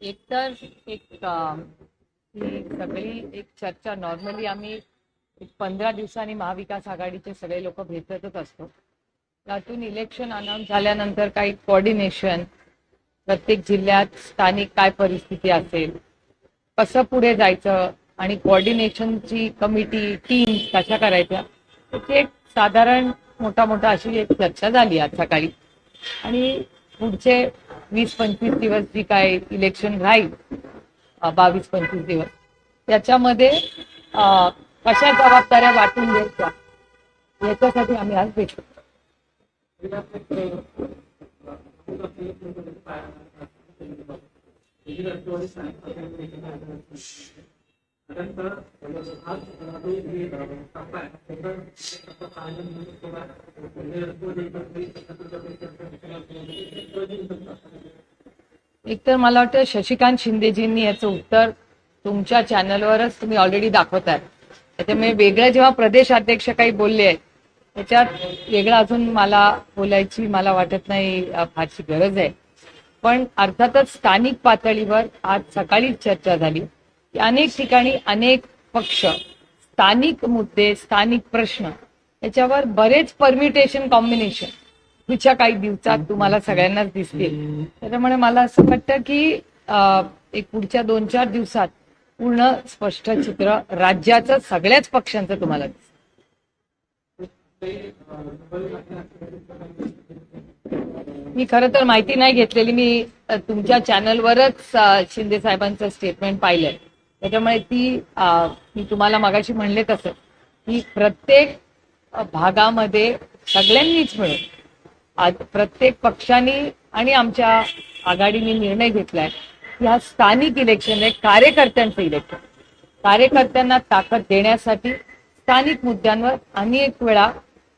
एकतर एक ही सगळी एक चर्चा नॉर्मली आम्ही पंधरा दिवसांनी महाविकास आघाडीचे सगळे लोक भेटतच असतो. त्यातून इलेक्शन अनाऊन्स झाल्यानंतर काही कोऑर्डिनेशन प्रत्येक जिल्ह्यात स्थानिक काय परिस्थिती असेल कसं पुढे जायचं आणि कोऑर्डिनेशनची कमिटी टीम कशा करायच्या त्याची एक साधारण मोठा मोठा अशी एक चर्चा झाली आज सकाळी. आणि पुढचे वीस पंचवीस दिवस जी काय इलेक्शन राहील बावीस पंचवीस दिवस त्याच्यामध्ये कशा जबाबदाऱ्या वाटून द्यायच्या याच्यासाठी आम्ही आज भेटलो. एकतर मला वाटतं शशिकांत शिंदेजींनी याचं उत्तर तुमच्या चॅनलवरच तुम्ही ऑलरेडी दाखवताय. त्याच्यामुळे वेगळ्या जेव्हा प्रदेश अध्यक्ष काही बोलले आहेत त्याच्यात वेगळं अजून मला बोलायची मला वाटत नाही फारशी गरज आहे. पण अर्थातच स्थानिक पातळीवर आज सकाळी चर्चा झाली. अनेक ठिकाणी अनेक पक्ष स्थानिक मुद्दे स्थानिक प्रश्न याच्यावर बरेच परमिटेशन कॉम्बिनेशन पुढच्या काही दिवसात तुम्हाला सगळ्यांनाच दिसतील. त्याच्यामुळे मला असं वाटतं की एक पुढच्या दोन चार दिवसात पूर्ण स्पष्ट चित्र राज्याचं सगळ्याच पक्षांचं तुम्हाला दिसेल. मी खरं तर माहिती नाही घेतलेली. मी तुमच्या चॅनलवरच शिंदे साहेबांचं स्टेटमेंट पाहिलंय. त्याच्यामुळे ती मी तुम्हाला मगाशी म्हणले तसं की प्रत्येक भागामध्ये सगळ्यांनीच मिळून आज प्रत्येक पक्षाने आणि आमच्या आघाडीने निर्णय घेतलाय की हा स्थानिक इलेक्शन आहे कार्यकर्त्यांचं इलेक्शन. कार्यकर्त्यांना ताकद देण्यासाठी स्थानिक मुद्द्यांवर अनेक वेळा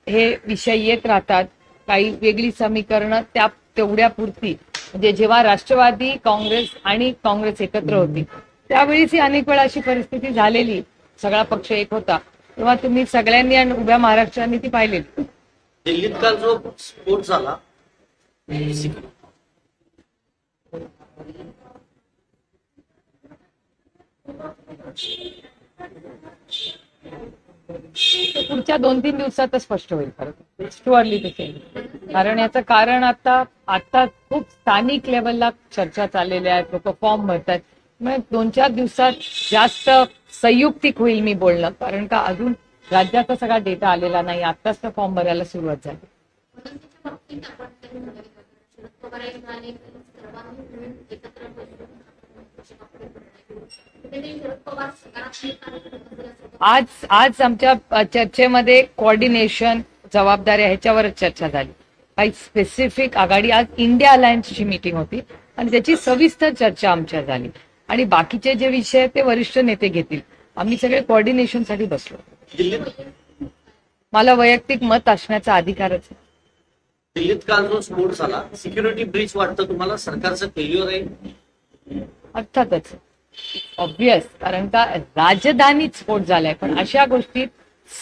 हे विषय येत राहतात. काही वेगळी समीकरणं त्या तेवढ्या पुरती म्हणजे जेव्हा राष्ट्रवादी काँग्रेस आणि काँग्रेस एकत्र होती त्यावेळीच ही अनेक वेळा अशी परिस्थिती झालेली. सगळा पक्ष एक होता. तेव्हा तुम्ही सगळ्यांनी आणि उभ्या महाराष्ट्राने ती पाहिलेली. दिल्लीत काल जो स्फोट झाला पुढच्या दोन तीन दिवसातच स्पष्ट होईल खरं टू अर्ली कारण याचं कारण आता आता खूप स्थानिक लेवलला चर्चा चाललेल्या आहेत लोक फॉर्म भरतात मग दोन चार दिवसात जास्त संयुक्तिक होईल मी बोलणं. कारण का अजून राज्याचा सगळा डेटा आलेला नाही. आताच तर फॉर्म भरायला सुरुवात झाली. आज आज आमच्या चर्चेमध्ये कोऑर्डिनेशन जबाबदाऱ्या ह्याच्यावरच चर्चा झाली. काही स्पेसिफिक आघाडी आज इंडिया अलायन्सची मीटिंग होती. आणि त्याची सविस्तर चर्चा आमच्या झाली. आणि बाकीचे जे विषय आहेत ते वरिष्ठ नेते घेतील. आम्ही सगळे कोऑर्डिनेशनसाठी बसलो. मला वैयक्तिक मत असण्याचा अधिकारच आहे. दिल्लीत काल जो स्फोट झाला. सिक्युरिटी ब्रीच वाटतं तुम्हाला? सरकारचं फेल्युअर आहे? अर्थातच. ऑब्विस कारण का राजधानीत स्फोट झालाय. पण अशा गोष्टीत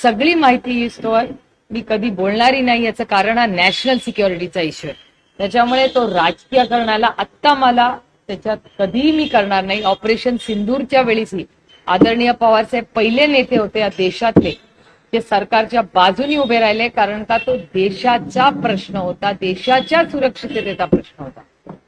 सगळी माहिती येईस्तोवर मी कधी बोलणारी नाही याचं कारण हा नॅशनल सिक्युरिटीचा इश्यू आहे. त्याच्यामुळे तो राजकीय करण्याला आत्ता मला त्याच्यात कधीही मी करणार नाही. ऑपरेशन सिंदूरच्या वेळीसही आदरणीय पवारसाहेब पहिले नेते होते या देशातले. ते सरकारच्या बाजूनी उभे राहिले कारण का तो देशाचा प्रश्न होता देशाच्या सुरक्षिततेचा प्रश्न होता.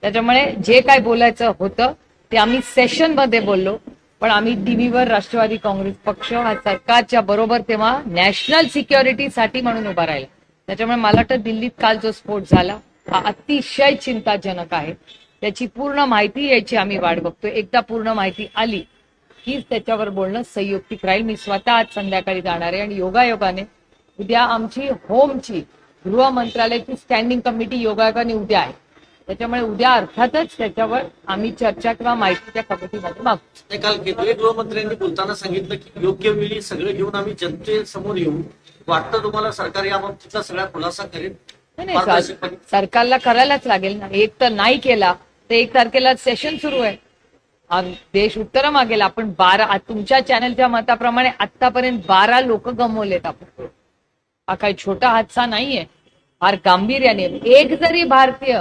त्याच्यामुळे जे काय बोलायचं होतं ते आम्ही सेशनमध्ये बोललो. पण आम्ही टीव्हीवर राष्ट्रवादी काँग्रेस पक्ष हा सरकारच्या बरोबर तेव्हा नॅशनल सिक्युरिटीसाठी म्हणून उभा राहिला. त्याच्यामुळे मला वाटतं दिल्लीत काल जो स्फोट झाला हा अतिशय चिंताजनक आहे. त्याची पूर्ण माहिती यायची आम्ही वाट बघतोय. एकदा पूर्ण माहिती आली हीच त्याच्यावर बोलणं संयुक्तिक राहील. मी स्वतः आज संध्याकाळी जाणार आहे आणि योगायोगाने उद्या आमची होमची गृह मंत्रालयाची स्टँडिंग कमिटी योगायोगाने उद्या आहे. त्याच्यामुळे उद्या अर्थातच त्याच्यावर आम्ही चर्चा किंवा माहिती त्या कमिटीमध्ये मागू. ते काल केंद्रीय गृहमंत्र्यांनी बोलताना सांगितलं की योग्य वेळी सगळं घेऊन आम्ही जनतेसमोर येऊ. वाटतं तुम्हाला सरकार या बाबतीतला सगळा खुलासा करेल? नाही, सरकारला करायलाच लागेल ना. एक तर नाही केला ते एक तारखेला सेशन सुरू आहे. हा देश उत्तर मागेल आपण बारा तुमच्या चॅनलच्या मताप्रमाणे आतापर्यंत बारा लोक गमवलेत आपण. हा काही छोटा हादसा नाहीये. फार गांभीर्याने. एक जरी भारतीय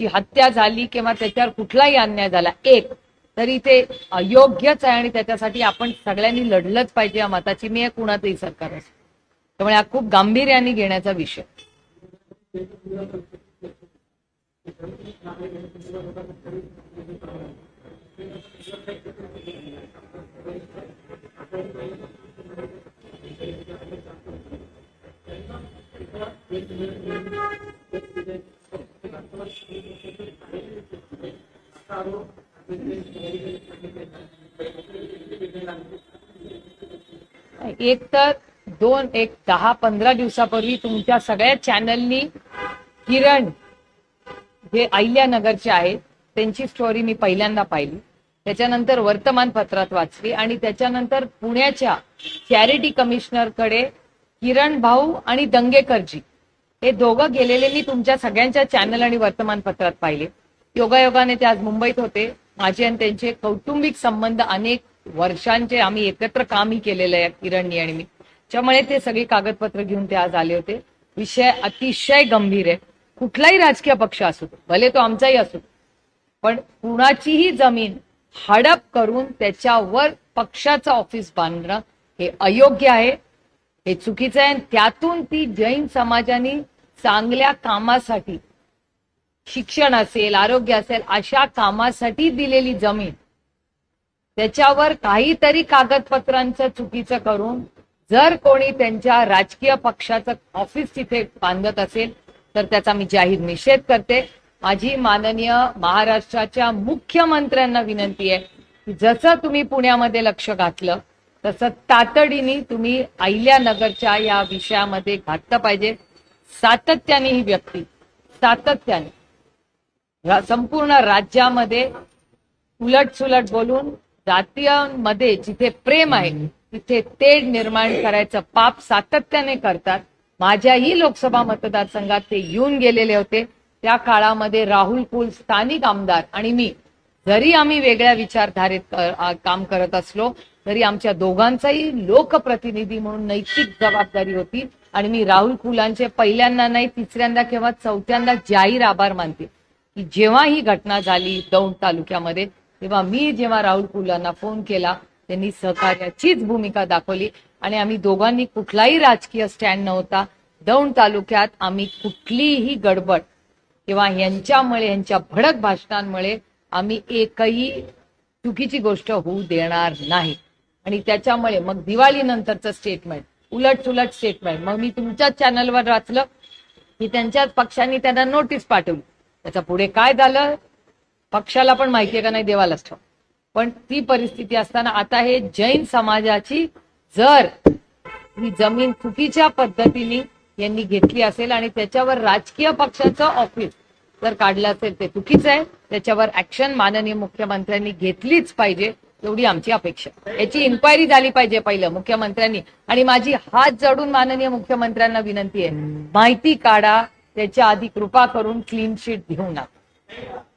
ची हत्या झाली किंवा त्याच्यावर कुठलाही अन्याय झाला एक तरी ते अयोग्यच आहे आणि त्याच्यासाठी आपण सगळ्यांनी लढलंच पाहिजे या मताची. मी कुणातही सरकार असो. त्यामुळे हा खूप गांभीर्याने घेण्याचा विषय. एक तर दोन एक दहा पंधरा दिवसापूर्वी तुमच्या सगळ्या चॅनलनी किरण हे अहिल्यानगरचे आहेत त्यांची स्टोरी मी पहिल्यांदा पाहिली. त्याच्यानंतर वर्तमानपत्रात वाचली आणि त्याच्यानंतर पुण्याच्या चॅरिटी कमिशनरकडे किरण भाऊ आणि दंगेकरजी हे दोघं गेलेले मी तुमच्या सगळ्यांच्या चॅनल आणि वर्तमानपत्रात पाहिले. योगायोगाने ते आज मुंबईत होते. माझे आणि त्यांचे कौटुंबिक संबंध अनेक वर्षांचे आम्ही एकत्र कामही केलेलं आहे किरणनी आणि मी. त्यामुळे ते सगळी कागदपत्र घेऊन ते आज आले होते. विषय अतिशय गंभीर आहे. कुठलाही राजकीय पक्ष असू दे, भले तो आमचाही असू दे. पण कुणाचीही जमीन हडप करून त्याच्यावर पक्षाचं ऑफिस बांधणं हे अयोग्य आहे हे चुकीचं आहे त्यातून ती जैन समाजाने चांगल्या कामासाठी शिक्षण असेल आरोग्य असेल अशा कामासाठी दिलेली जमीन त्याच्यावर काहीतरी कागदपत्रांचं चुकीचं करून जर कोणी त्यांच्या राजकीय पक्षाचं ऑफिस तिथे बांधत असेल तर त्याचा मी जाहीर निषेध करते. माझी माननीय महाराष्ट्राच्या मुख्यमंत्र्यांना विनंती आहे की जसं तुम्ही पुण्यामध्ये लक्ष घातलं तसं तातडीने तुम्ही अहिल्यानगरच्या या विषयामध्ये घातलं पाहिजे. सातत्याने ही व्यक्ती सातत्याने. संपूर्ण राज्यामध्ये उलट सुलट बोलून जातीयांमध्ये जिथे प्रेम आहे तिथे तेढ निर्माण करायचं पाप सातत्याने करतात. माझ्याही लोकसभा मतदारसंघात ते येऊन गेलेले होते. त्या काळामध्ये राहुल कुल स्थानिक आमदार आणि मी जरी आम्ही वेगळ्या विचारधारेत काम करत असलो तरी आमच्या दोघांचाही लोकप्रतिनिधी म्हणून नैतिक जबाबदारी होती आणि मी राहुल कुलांचे पहिल्यांदा नाही तिसऱ्यांदा किंवा चौथ्यांदा जाहीर आभार मानते. की जेव्हा ही घटना झाली दौंड तालुक्यामध्ये तेव्हा मी जेव्हा राहुल कुलांना फोन केला त्यांनी सहकार्याचीच भूमिका दाखवली. आणि आम्ही दोघांनी कुठलाही राजकीय स्टँड नव्हता. दौंड तालुक्यात आम्ही कुठलीही गडबड किंवा यांच्यामुळे यांच्या भडक भाषणांमुळे आम्ही एकही चुकीची गोष्ट होऊ देणार नाही. आणि त्याच्यामुळे मग दिवाळीनंतरचं स्टेटमेंट उलट सुलट स्टेटमेंट मग मी तुमच्याच चॅनलवर वाचलं की त्यांच्याच पक्षांनी त्यांना नोटीस पाठवली. त्याच्या पुढे काय झालं? पक्षाला पण माहिती आहे का नाही? देवालाच ठेव पण ती परिस्थिती असताना आता हे जैन समाजाची जर ही जमीन चुकीच्या पद्धतीने यांनी घेतली असेल आणि त्याच्यावर राजकीय पक्षाचं ऑफिस जर काढलं असेल ते चुकीचं आहे. त्याच्यावर ऍक्शन माननीय मुख्यमंत्र्यांनी घेतलीच पाहिजे एवढी आमची अपेक्षा याची इन्क्वायरी झाली पाहिजे पहिलं मुख्यमंत्र्यांनी. आणि माझी हात जोडून माननीय मुख्यमंत्र्यांना विनंती आहे माहिती काढा त्याच्या आधी कृपा करून क्लीन शीट घेऊ नका.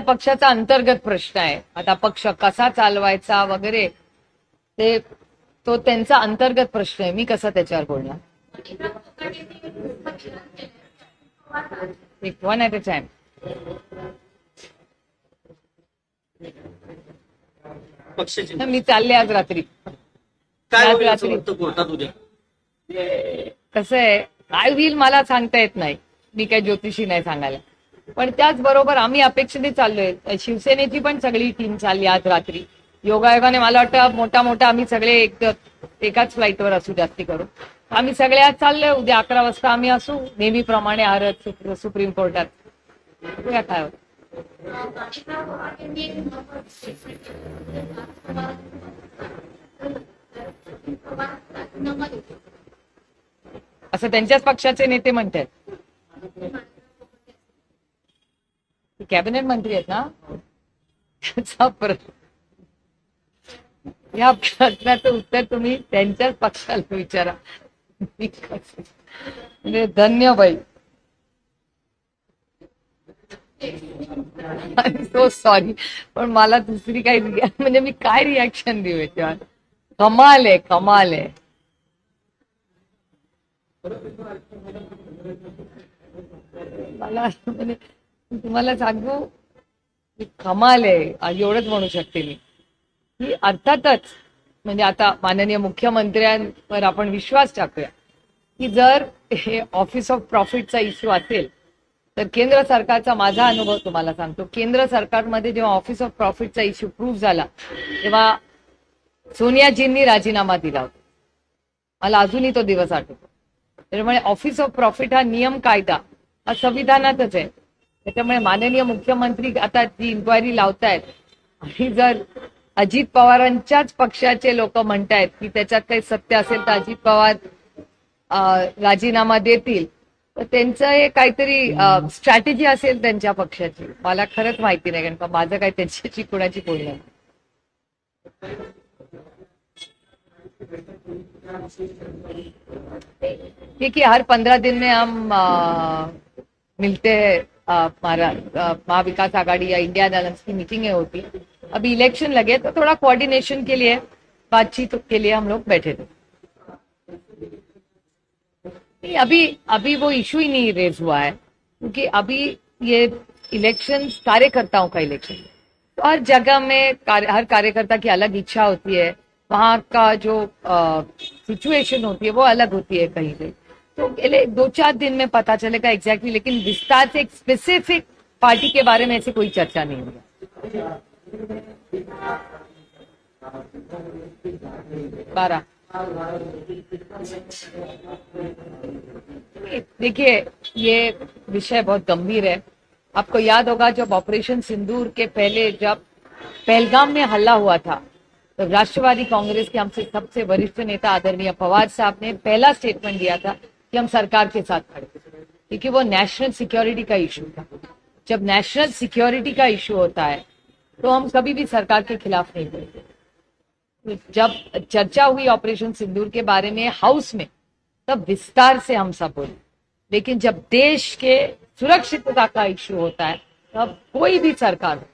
पक्षाचा अंतर्गत प्रश्न आहे. आता पक्ष कसा चालवायचा वगैरे ते तो त्यांचा अंतर्गत प्रश्न आहे. मी कसा त्याच्यावर बोलणार? एक वन ऍट अ टाइम मी चालले आज रात्री. आज रात्री. कसं आहे? काय होईल मला सांगता येत नाही. मी काय ज्योतिषी नाही सांगायला. पण त्याचबरोबर आम्ही अपेक्षेने चाललोय. शिवसेनेची पण सगळी टीम चालली आज रात्री. योगायोगाने मला वाटतं मोठा मोठा आम्ही सगळे एक एकाच फ्लाईटवर असू जास्ती करून. आम्ही सगळे आज चाललोय. उद्या अकरा वाजता आम्ही असू. नेहमीप्रमाणे आरत सुप्रीम कोर्टात. बघूया काय असं त्यांच्याच पक्षाचे नेते म्हणतात कॅबिनेट मंत्री आहेत ना? त्याचा प्रश्न या प्रश्नाचं उत्तर तुम्ही त्यांच्याच पक्षाला विचारा. म्हणजे धन्य बाई. सो सॉरी पण मला दुसरी काही म्हणजे मी काय रिॲक्शन देऊ याच्यावर? कमाल आहे कमाल आहे. मला तुम्हाला सांगू की कमाल आहे. एवढंच म्हणू शकते मी. की अर्थातच म्हणजे आता माननीय मुख्यमंत्र्यांवर आपण विश्वास टाकूया की जर हे ऑफिस ऑफ प्रॉफिटचा इश्यू असेल तर केंद्र सरकारचा माझा अनुभव तुम्हाला सांगतो. केंद्र सरकारमध्ये जेव्हा ऑफिस ऑफ प्रॉफिटचा इश्यू प्रूव्ह झाला तेव्हा सोनियाजींनी राजीनामा दिला होता. मला अजूनही तो दिवस आठवतो. त्यामुळे ऑफिस ऑफ प्रॉफिट हा नियम कायदा हा संविधानातच आहे त्याच्यामुळे माननीय मुख्यमंत्री आता जी इन्क्वायरी लावतायत आणि जर अजित पवारांच्याच पक्षाचे लोक म्हणतायत की त्याच्यात काही सत्य असेल तर अजित पवार राजीनामा देतील तर त्यांचं हे काहीतरी स्ट्रॅटेजी असेल त्यांच्या पक्षाची मला खरंच माहिती नाही कारण का माझं काही त्यांच्याशी कुणाची बोलणं नाही. देखिए हर पंधरा दिन में हम आ, मिलते हमारा आ, महाविकास आघाड़ी या इंडिया अलायंस की मीटिंगें होती अभी इलेक्शन लगे तो थोड़ा कोऑर्डिनेशन के लिए बातचीत के लिए हम लोग बैठे थे। नहीं अभी अभी वो इशू ही नहीं रेज हुआ है क्योंकि अभी ये इलेक्शन कार्यकर्ताओं का इलेक्शन है। तो हर जगह में कार्य, हर कार्यकर्ता की अलग इच्छा होती है वहाँ का जो सिचुएशन होती है वो अलग होती है कहीं पे तो दो चार दिन में पता चलेगा एग्जैक्टली लेकिन विस्तार से एक स्पेसिफिक पार्टी के बारे में ऐसी कोई चर्चा नहीं हुई। बारह। देखिए, ये विषय बहुत गंभीर है। आपको याद होगा जब ऑपरेशन सिंदूर के पहले जब पहलगाम में हल्ला हुआ था तो राष्ट्रवादी कांग्रेस के हमसे सबसे वरिष्ठ नेता आदरणीय पवार साहब ने पहला स्टेटमेंट दिया था कि हम सरकार के साथ खड़े क्योंकि वो नेशनल सिक्योरिटी का इशू था। जब नेशनल सिक्योरिटी का इशू होता है तो हम कभी भी सरकार के खिलाफ नहीं बोलते। जब चर्चा हुई ऑपरेशन सिंदूर के बारे में हाउस में, तब विस्तार से हम सब बोले। लेकिन जब देश के सुरक्षितता का इश्यू होता है, तब कोई भी सरकार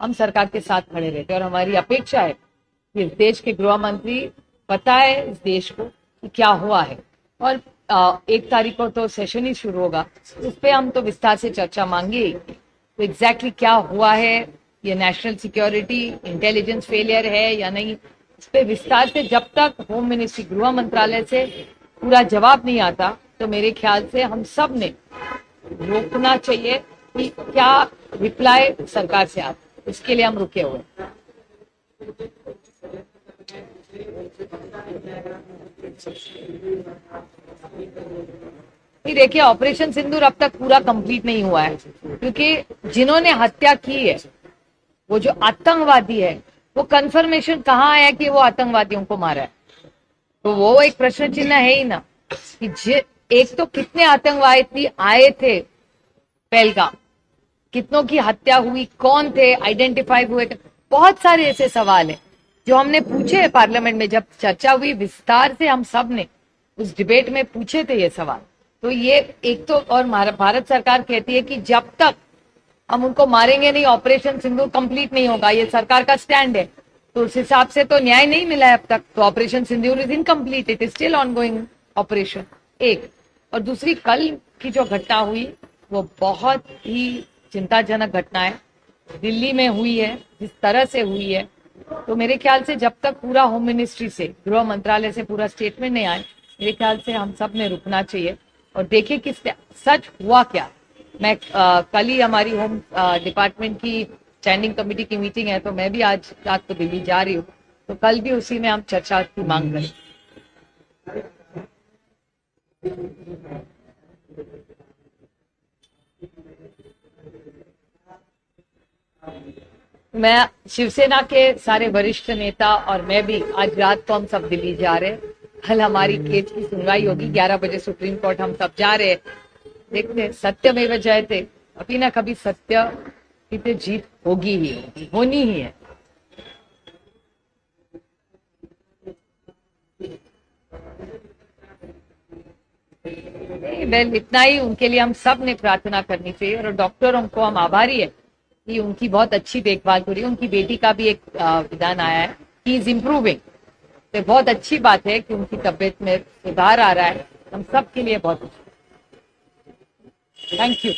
हम सरकार के साथ खड़े रहते और हमारी अपेक्षा है कि देश के गृह मंत्री बताए इस देश को कि क्या हुआ है। और अ, एक तारीख को तो सेशन ही शुरू होगा। उस पर हम तो विस्तार से चर्चा मांगे तो एग्जैक्टली क्या हुआ है ये नेशनल सिक्योरिटी इंटेलिजेंस फेलियर है या नहीं। इस पर विस्तार से जब तक होम मिनिस्ट्री गृह मंत्रालय से पूरा जवाब नहीं आता तो मेरे ख्याल से हम सबने रोकना चाहिए कि क्या रिप्लाई सरकार से आता। इसके लिए हम रुके हुए। देखिए, ऑपरेशन सिंदूर अब तक पूरा कंप्लीट नहीं हुआ है, क्योंकि जिन्होंने हत्या की है, वो जो आतंकवादी है, वो कंफर्मेशन कहाँ आया कि वो आतंकवादियों को मारा है? तो वो एक प्रश्न चिन्ह है ही ना, कि एक तो कितने आतंकवादी आए थे पहलगाम? कितनों की हत्या हुई? कौन थे? आइडेंटिफाई हुए थे? बहुत सारे ऐसे सवाल हैं। जो हमने पूछे पार्लियामेंट में, जब चर्चा हुई, विस्तार से हम सबने उस डिबेट में पूछे थे ये सवाल। तो ये एक तो और भारत सरकार कहती है कि जब तक हम उनको मारेंगे नहीं, ऑपरेशन सिंदूर कंप्लीट नहीं होगा, ये सरकार का स्टैंड है। तो उस हिसाब से तो न्याय नहीं मिला है अब तक तो operation Sindoor is incomplete it is still on going operation, एक। और दूसरी, कल की जो घटना हुई, वो बहुत ही चिंताजनक घटना है। दिल्ली में हुई है, जिस तरह से हुई है तो मेरे ख्याल से जब तक पूरा होम मिनिस्ट्री से गृह मंत्रालय से पूरा स्टेटमेंट नहीं आए मेरे ख्याल से हम सबने रुकना चाहिए। और देखें कि सच हुआ क्या? मैं अ, कल ही हमारी होम डिपार्टमेंट की स्टैंडिंग कमेटी की मीटिंग है तो मैं भी आज रात को दिल्ली जा रही हूँ। तो कल भी उसी में हम चर्चा की मांग करें। मैं शिवसेना के सारे वरिष्ठ नेता और मैं भी आज रात को हम सब दिल्ली जा रहे हैं। कल हमारी केस की सुनवाई होगी। 11 बजे सुप्रीम कोर्ट हम सब जा रहे हैं। देखते हैं, सत्यमेव जयते कभी ना कभी सत्य की ते जीत होगी ही होगी, होनी ही है। वेल इतना ही उनके लिए हम सबने प्रार्थना करनी चाहिए और डॉक्टरों को हम आभारी है। कि उनकी बहुत अच्छी देखभाल हो रही है उनकी बेटी का भी एक विधान आया है। ही इज़ इम्प्रूविंग तो बहुत अच्छी बात है कि उनकी तबीयत में सुधार आ रहा है। हम सब के लिए बहुत थैंक यू